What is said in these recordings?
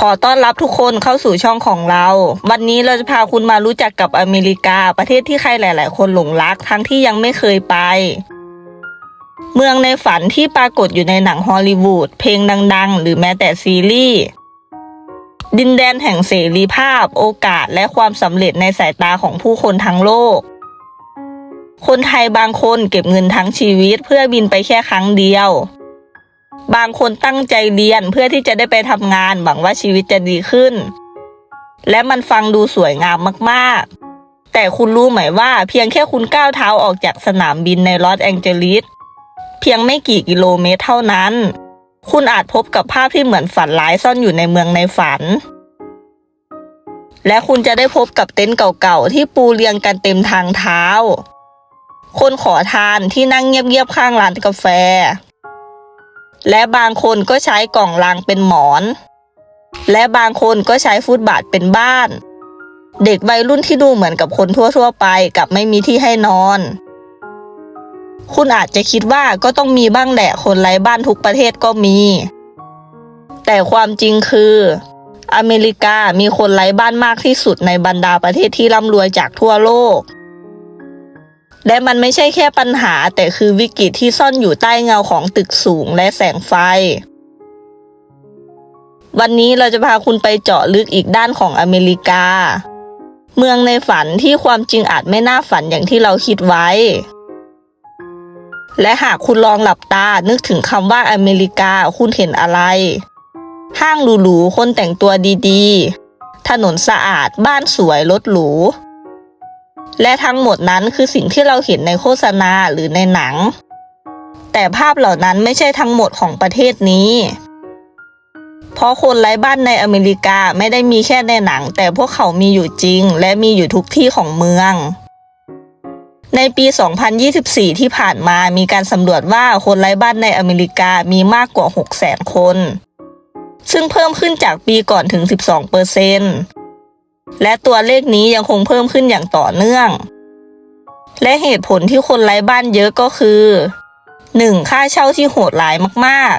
ขอต้อนรับทุกคนเข้าสู่ช่องของเรา วันนี้เราจะพาคุณมารู้จักกับอเมริกา ประเทศที่ใครหลาย ๆ คนหลงรักทั้งที่ยังไม่เคยไป เมืองในฝันที่ปรากฏอยู่ในหนังฮอลลีวูดเพลงดัง ๆ หรือแม้แต่ซีรีส์ดินแดนแห่งเสรีภาพ โอกาสและความสำเร็จในสายตาของผู้คนทั้งโลก คนไทยบางคนเก็บเงินทั้งชีวิตเพื่อบินไปแค่ครั้งเดียว บางคนตั้งใจเรียนเพื่อที่จะได้ไปทำงานหวังว่าชีวิตจะดีขึ้น และมันฟังดูสวยงามมากๆ แต่คุณรู้ไหมว่าเพียงแค่คุณก้าวเท้าออกจากสนามบินในลอสแองเจลิสเพียงไม่กี่กิโลเมตรเท่านั้น คุณอาจพบกับภาพที่เหมือนฝันร้ายซ่อนอยู่ในเมืองในฝัน และคุณจะได้พบกับเต็นท์เก่าๆที่ปูเรียงกันเต็มทางเท้า คนขอทานที่นั่งเงียบๆข้างร้านกาแฟ และบางคนก็ใช้กล่องรางเป็นหมอน และบางคนก็ใช้ฟุตบาทเป็นบ้าน เด็กวัยรุ่นที่ดูเหมือนกับคนทั่วๆ ไปกับไม่มีที่ให้นอน คุณอาจจะคิดว่าก็ต้องมีบ้างแหละคนไร้บ้านทุกประเทศก็มี แต่ความจริงคือ อเมริกามีคนไร้บ้านมากที่สุดในบรรดาประเทศที่ร่ำรวยจากทั่วโลก และมันไม่ใช่แค่ปัญหา แต่คือวิกฤตที่ซ่อนอยู่ใต้เงาของตึกสูงและแสงไฟ วันนี้เราจะพาคุณไปเจาะลึกอีกด้านของอเมริกา เมืองในฝันที่ความจริงอาจไม่น่าฝันอย่างที่เราคิดไว้ และหากคุณลองหลับตานึกถึงคำว่าอเมริกาคุณเห็นอะไร ห้างหรูๆคนแต่งตัวดีๆ ถนนสะอาดบ้านสวยรถหรู และทั้งหมดนั้นคือสิ่งที่เราเห็นในโฆษณาหรือในหนัง แต่ภาพเหล่านั้นไม่ใช่ทั้งหมดของประเทศนี้ เพราะคนไร้บ้านในอเมริกาไม่ได้มีแค่ในหนัง แต่พวกเขามีอยู่จริง และมีอยู่ทุกที่ของเมือง ในปี 2024 ที่ผ่านมามีการสำรวจว่าคนไร้บ้านในอเมริกามีมากกว่า 600,000 คน ซึ่งเพิ่มขึ้นจากปีก่อนถึง 12เปอร์เซนต์ และตัวเลขนี้ยังคงเพิ่มขึ้นอย่างต่อเนื่อง และเหตุผลที่คนไร้บ้านเยอะก็คือ 1. ค่าเช่าที่โหดร้ายมาก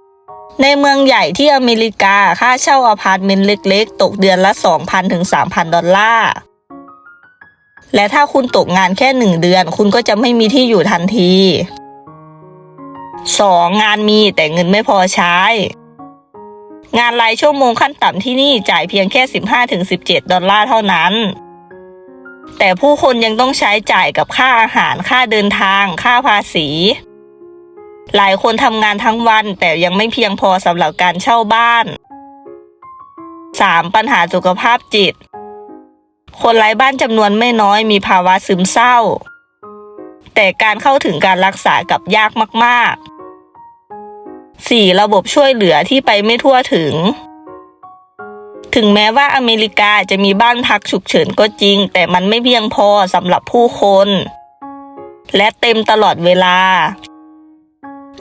ๆ ในเมืองใหญ่ที่อเมริกาค่าเช่าอพาร์ตเมนต์เล็กๆ ตกเดือนละ 2,000ถึง3,000 ดอลลาร์ และถ้าคุณตกงานแค่หนึ่งเดือน คุณก็จะไม่มีที่อยู่ทันที 2. งานมีแต่เงินไม่พอใช้ งานรายชั่วโมงขั้นต่ำที่นี่จ่ายเพียงแค่ 15-17 ดอลลาร์เท่านั้น แต่ผู้คนยังต้องใช้จ่ายกับค่าอาหารค่าเดินทาง ค่าภาษี หลายคนทำงานทั้งวันแต่ยังไม่เพียงพอสำหรับการเช่าบ้าน 3. ปัญหาสุขภาพจิต คนไร้บ้านจำนวนไม่น้อยมีภาวะซึมเศร้า แต่การเข้าถึงการรักษากับยากมาก ๆ 4. ระบบช่วยเหลือที่ไปไม่ทั่วถึง ถึงแม้ว่าอเมริกาจะมีบ้านพักฉุกเฉินก็จริง แต่มันไม่เพียงพอสำหรับผู้คน และเต็มตลอดเวลา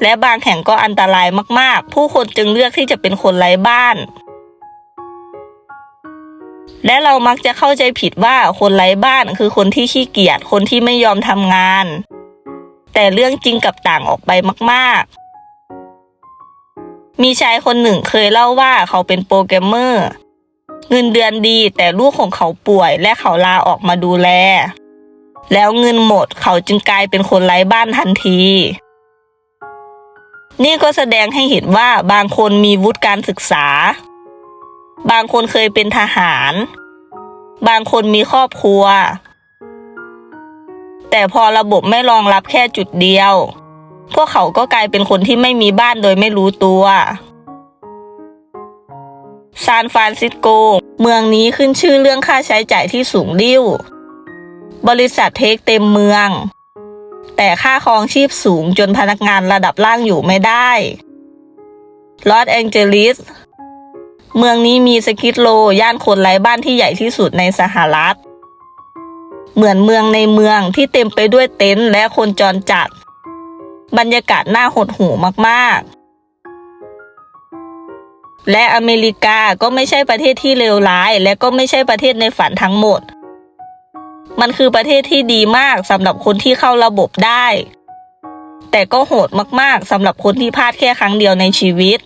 และบางแห่งก็อันตรายมาก ๆ ผู้คนจึงเลือกที่จะเป็นคนไร้บ้าน และเรามักจะเข้าใจผิดว่าคนไร้บ้านคือคนที่ขี้เกียจคนที่ไม่ยอมทำงาน แต่เรื่องจริงกับต่างออกไปมาก ๆ มีชายคนหนึ่งเคยเล่าว่าเขาเป็นโปรแกรมเมอร์ เงินเดือนดีแต่ลูกของเขาป่วยและเขาลาออกมาดูแล แล้วเงินหมดเขาจึงกลายเป็นคนไร้บ้านทันที นี่ก็แสดงให้เห็นว่าบางคนมีวุฒิการศึกษา บางคนเคยเป็นทหาร บางคนมีครอบครัว แต่พอระบบไม่รองรับแค่จุดเดียว พวกเขาก็กลายเป็นคนที่ไม่มีบ้านโดยไม่รู้ตัวซานฟรานซิสโก เมืองนี้ขึ้นชื่อเรื่องค่าใช้จ่ายที่สูงริ่วบริษัทเทคเต็มเมือง แต่ค่าครองชีพสูงจนพนักงานระดับล่างอยู่ไม่ได้ลอสแองเจลิส เมืองนี้มีสกิทโล ย่านคนไร้บ้านที่ใหญ่ที่สุดในสหรัฐ เหมือนเมืองในเมืองที่เต็มไปด้วยเต็นท์และคนจรจัด บรรยากาศน่าหดหู่มากๆ และอเมริกาก็ไม่ใช่ประเทศที่เลวร้าย และก็ไม่ใช่ประเทศในฝันทั้งหมด มันคือประเทศที่ดีมากสำหรับคนที่เข้าระบบได้ แต่ก็โหดมากๆสำหรับคนที่พลาดแค่ครั้งเดียวในชีวิต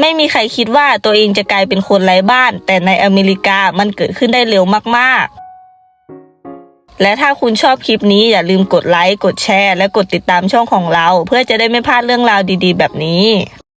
ไม่มีใครคิดว่าตัวเองจะกลายเป็นคนไร้บ้าน แต่ในอเมริกามันเกิดขึ้นได้เร็วมากๆ และถ้าคุณชอบคลิปนี้อย่าลืมกดไลค์ กดแชร์ และกดติดตามช่องของเรา เพื่อจะได้ไม่พลาดเรื่องราวดีๆ แบบนี้